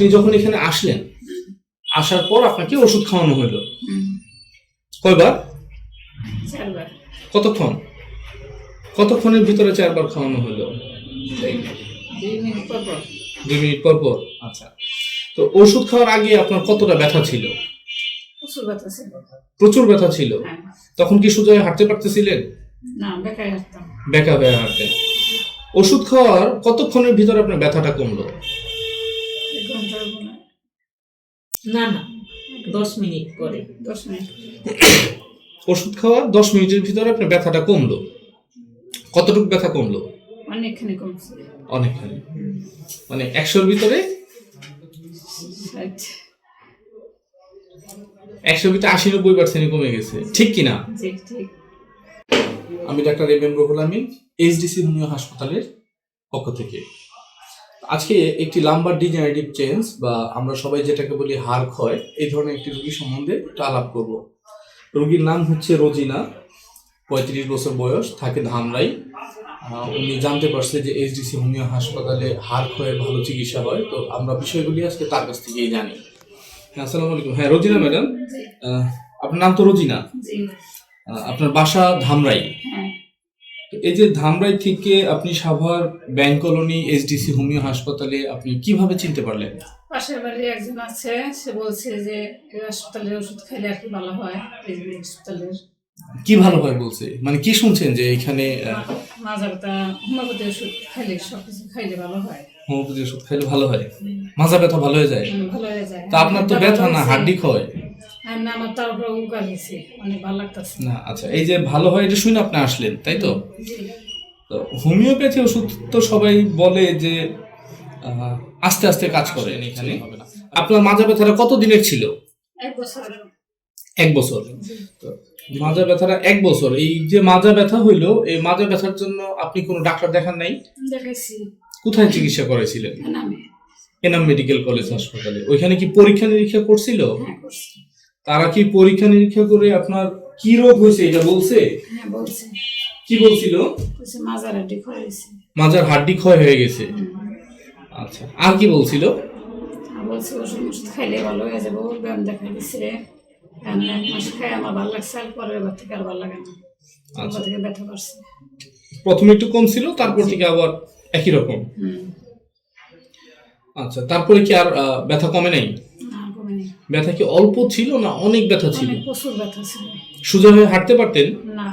আপনি যখন এখানে আসলেন আসার পর আপনাকে ওষুধ খাওয়ানো হলো। কয়বার? কতক্ষণ? কতক্ষণের ভিতরে চারবার খাওয়ানো হলো? দুই মিনিট। পর পর। আচ্ছা। তো ওষুধ খাওয়ার আগে আপনার কতটা ব্যথা ছিল? প্রচুর ব্যথা ছিল। হ্যাঁ। তখন কি সোজা হাঁটতে পারতেছিলেন? বেকা হয়ে হাঁটতেন। ওষুধ খাওয়ার কতক্ষণের ভিতরে আপনার ব্যথাটা কমলো এক ঘণ্টার মনে হয়, না না দশ মিনিট পরে। দশ মিনিট। ওষুধ খাওয়ার দশ মিনিটের ভিতরে আপনার ব্যথাটা কমলো। কতটুকু ব্যথা কমলো? অনেকখানি কমছে। অনেকখানি। মানে একশোর ভিতরে? একশোর ভিতরে আশি নব্বই পার্সেন্ট কমে গেছে। ঠিক কিনা ঠিক ঠিক। আমি doctor M M Ruhul Amin HDC homeo হাসপাতালের পক্ষ থেকে। আজকে একটি লাম্বার ডিজেনারেটিভ চেঞ্জ বা আমরা সবাই যেটাকে বলি হার ক্ষয় এই ধরনের একটি রোগী সম্বন্ধে একটু আলাপ করব। রোগীর নাম হচ্ছে রোজিনা পঁয়ত্রিশ বছর বয়স থাকে ধামরাই। উনি জানতে পারছে যে এইচডিসি হোমিও হাসপাতালে হার ক্ষয়ের ভালো চিকিৎসা হয় তো আমরা বিষয়গুলি আজকে তার কাছ থেকেই জানি। হ্যাঁ আসসালামু আলাইকুম। হ্যাঁ রোজিনা ম্যাডাম। আপনার নাম তো রোজিনা। আপনার বাসা ধামরাই। হ্যাঁ। এই যে ধামরাই থেকে আপনি Savar bank colony SDC homeo হাসপাতালে আপনি কীভাবে চিনতে পারলেন? পাশের বাড়ি একজন আছে সে বলছে যে এই হাসপাতালের ওষুধ খাইলে আর কি ভালো হয় এই হাসপাতালের। কি ভালো হয় বলছে? মানে কি শুনছেন যে এখানে মাজা ব্যথা হোমিওপ্যাথি ওষুধ খাইলে সব কিছু খাইলে ভালো হয়। হোমিওপ্যাথি ওষুধ খাইলে ভালো হয়? মাজা ব্যথা ভালো হয়ে যায়? ভালো হয়ে যায়। তা আপনার তো ব্যথা না হাড্ডি ক্ষয় না আমার তার উপরে উকার অনেক ভালো লাগতেছে না। আচ্ছা এই যে ভালো হয় এটা শুনে আপনি আসলেন তাই তো? তো হোমিওপ্যাথি ওষুধ তো সবাই বলে যে আস্তে আস্তে কাজ করে এখানে। আপনার মাজা ব্যথাটা কত দিনের ছিল? এক বছর। এক বছর। তো মাজা ব্যথাটা এক বছর। এই যে মাজা ব্যথা হইল এই মাজা ব্যথার জন্য আপনি কোনো ডাক্তার দেখান নাই? দেখাইছি। কোথায় চিকিৎসা করেছিলেন এনাম। মেডিকেল কলেজ হাসপাতালে। ওইখানে কি পরীক্ষা নিরীক্ষা করছিল? হ্যাঁ তারা কি পরীক্ষা নিরীক্ষা করে আপনার কি রোগ হয়েছে এটা বলছে? হ্যাঁ বলছে। কি বলছিল? বলছে মাজার আড্ডি করেছি মাজার হাড্ডি ক্ষয় হয়ে গেছে। আচ্ছা আর কি বলছিল? বলছে ওষুধ ওষুধ খাইলে ভালো হয়ে যাব ব্যায়াম এখন এক মাস খাই আমার ভালো লাগছে আর পরের বার থেকে আর ভালো লাগে না। আচ্ছা। থেকে ব্যথা করছে। প্রথমে একটু কম ছিল তারপর থেকে আবার একই রকম। আচ্ছা তারপরে কি আর ব্যথা কমে নাই? ব্যথা কি অল্প ছিল না অনেক ব্যথা ছিল? প্রচুর ব্যথা ছিল। সোজা হয়ে হাঁটতে পারতেন? না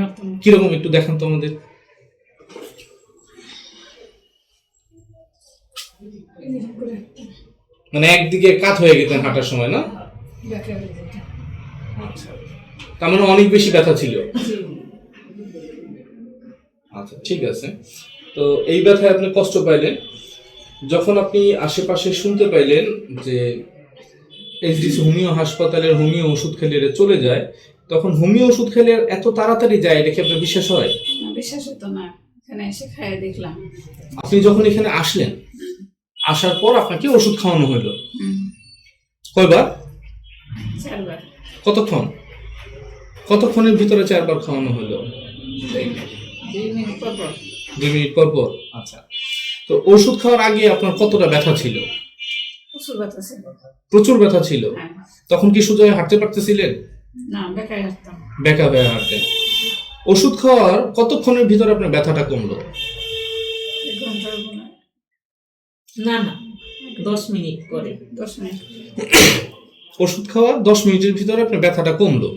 হাঁটতাম কীরকম একটু দেখান তো আমাদের। মানে একদিকে কাত হয়ে গেতেন হাঁটার সময় না? আচ্ছা। তার মানে অনেক বেশি ব্যথা ছিল। আচ্ছা ঠিক আছে। তো এই ব্যথায় আপনি কষ্ট পাইলেন। যখন আপনি আশেপাশে শুনতে পাইলেন যে এইচডিসি হোমিও হাসপাতালের হোমিও ওষুধ খেলে এরা চলে যায় তখন হোমিও ওষুধ খেলে এত তাড়াতাড়ি যায় এটা কি আপনার বিশ্বাস হয়? না, বিশ্বাস হতো না। এখানে এসে খাইয়ে দেখলাম। আপনি যখন এখানে আসলেন আসার পর আপনাকে ওষুধ খাওয়ানো হলো। কয়বার? চারবার। কতক্ষণ? কতক্ষণের ভিতরে চারবার খাওয়ানো হলো? মিনিট পর পর। দুই মিনিট পর পর আচ্ছা। তো ওষুধ খাওয়ার আগে আপনার কতটা ব্যথা ছিল? প্রচুর ব্যথা ছিল। প্রচুর ব্যথা ছিল? হ্যাঁ। তখন কি সোজা হাঁটতে পারতেছিলেন? না বেকায় হাঁটতাম। বেকা হয়ে হাঁটতেন। ওষুধ খাওয়ার কতক্ষণের ভিতরে আপনার ব্যথাটা কমলো? না না দশ মিনিট পরে। দশ মিনিট ওষুধ খাওয়ার দশ মিনিটের ভিতরে আপনার ব্যথাটা কমলো?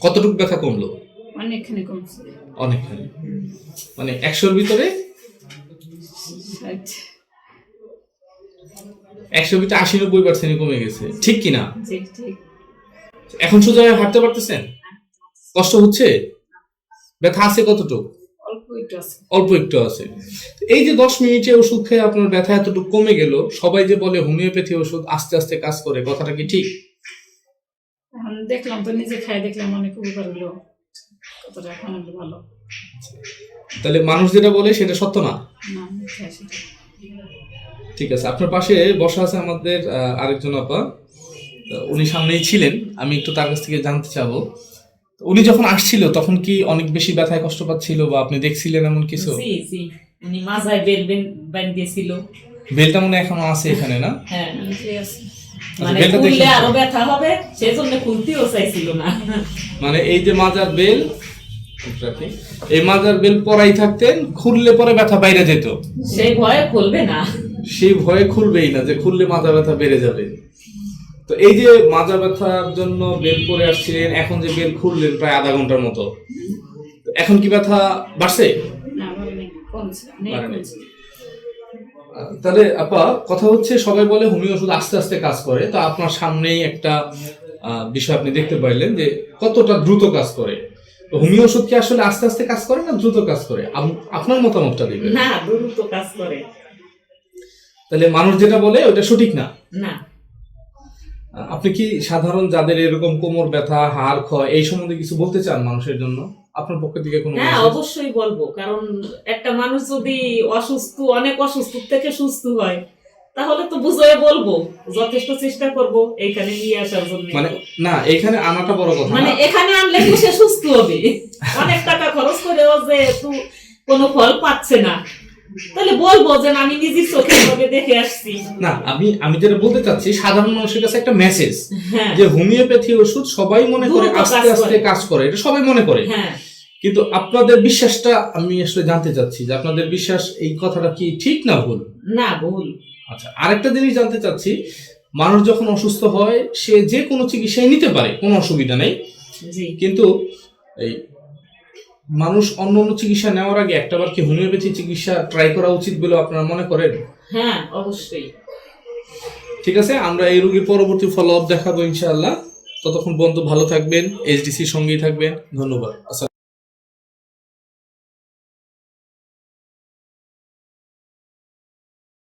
কতটুকু ব্যথা কমলো? অনেকখানি কমছে। অনেকখানি। মানে একশোর ভিতরে? ষাট একশোর ভিতরে আশি নব্বই পার্সেন্ট কমে গেছে। ঠিক কিনা এখন সোজা হাঁটতে পারতেছেন? কষ্ট হচ্ছে? ব্যথা আছে কতটুকু? অল্প একটু আছে। এই যে দশ মিনিটে ওষুধ খেয়ে আপনার ব্যথা এতটুকু কমে গেল সবাই যে বলে হোমিওপ্যাথি ওষুধ আস্তে আস্তে কাজ করে কথাটা কি ঠিক? দেখলাম তো নিজে খাই দেখলাম অনেক উপকার হলো। কতটা এখন ভালো। তাহলে মানুষ যেটা বলে সেটা সত্য না? ঠিক আছে আপনার পাশে বসা আছে আমাদের আরেকজন আপা। উনি সামনেই ছিলেন আমি একটু তার কাছ থেকে জানতে চাবো। উনি যখন আসছিল তখন কি অনেক বেশি ব্যথায় কষ্ট পাচ্ছিল বা আপনি দেখছিলেন এমন কিছু? জি জি উনি মাজায় বেল বান্ধিয়েছিল বেলটা মনে এখনও আছে এখানে না? হ্যাঁ আছে। মানে খুললে আরও ব্যথা হবে সেই জন্য খুলতেও চাইছিল না। মানে এই যে মাজার বেল এই মাজার বেল পরাই থাকতেন খুললে পরে ব্যথা বাইরে যেত। সেই ভয়ে খুলবে না। সেই ভয়ে খুলবেই না যে খুললে মাথা ব্যথা বেড়ে যাবে। তো এই যে মাজা ব্যথার জন্য বেল পরে আসছিলেন এখন যে বেল খুললেন প্রায় আধা ঘণ্টার মতো এখন কি ব্যথা বাড়ছে? তাহলে আপা কথা হচ্ছে সবাই বলে হোমিও ওষুধ আস্তে আস্তে কাজ করে তো আপনার সামনেই একটা বিষয় আপনি দেখতে পাইলেন যে কতটা দ্রুত কাজ করে। হোমিও ওষুধ কি আসলে আস্তে আস্তে কাজ করে না দ্রুত কাজ করে? আপনার মতামতটা দিবেন। না দ্রুত কাজ করে। তাহলে মানুষ যেটা বলে ওটা সঠিক না? না। আপনি কি সাধারণ যাদের এরকম কোমর ব্যথা হাড় ক্ষয় এই সম্বন্ধে কিছু বলতে চান মানুষের জন্য? আপনার পক্ষ থেকে কোনো হ্যাঁ অবশ্যই বলব কারণ একটা মানুষ যদি অসুস্থ অনেক অসুস্থ থেকে সুস্থ হয় তাহলে তো বুঝে বলব যথেষ্ট চেষ্টা করব এইখানে নিয়ে আসার জন্য। মানে না এখানে আনাটা বড় কথা মানে এখানে আনলে সে সুস্থ হবে। অনেক টাকা খরচ করেও যে একটু কোনো ফল পাচ্ছে না। তাহলে বলব যে আমি নিজের চোখে ভাবে দেখে আসছি। না আমি আমি যেটা বলতে চাচ্ছি সাধারণ মানুষের কাছে একটা মেসেজ হ্যাঁ। যে হোমিওপ্যাথি ওষুধ সবাই মনে করে আস্তে আস্তে কাজ করে এটা সবাই মনে করে। হ্যাঁ। কিন্তু আপনাদের বিশ্বাসটা আমি আসলে জানতে চাচ্ছি যে আপনাদের বিশ্বাস এই কথাটা কি ঠিক না ভুল? না ভুল। আচ্ছা আরেকটা জিনিস জানতে চাচ্ছি মানুষ যখন অসুস্থ হয় সে যে কোনো চিকিৎসাই নিতে পারে কোনো অসুবিধা নেই। কিন্তু এই মানুষ অন্য অন্য চিকিৎসা নেওয়ার আগে একটাবার কি হোমিওপ্যাথি চিকিৎসা ট্রাই করা উচিত বলে আপনারা মনে করেন? হ্যাঁ অবশ্যই। ঠিক আছে আমরা এই রোগীর পরবর্তী ফলো আপ দেখাবো ইনশাআল্লাহ। ততক্ষণ বন্ধু ভালো থাকবেন এইচডিসির সঙ্গেই থাকবেন। ধন্যবাদ। আসসালাম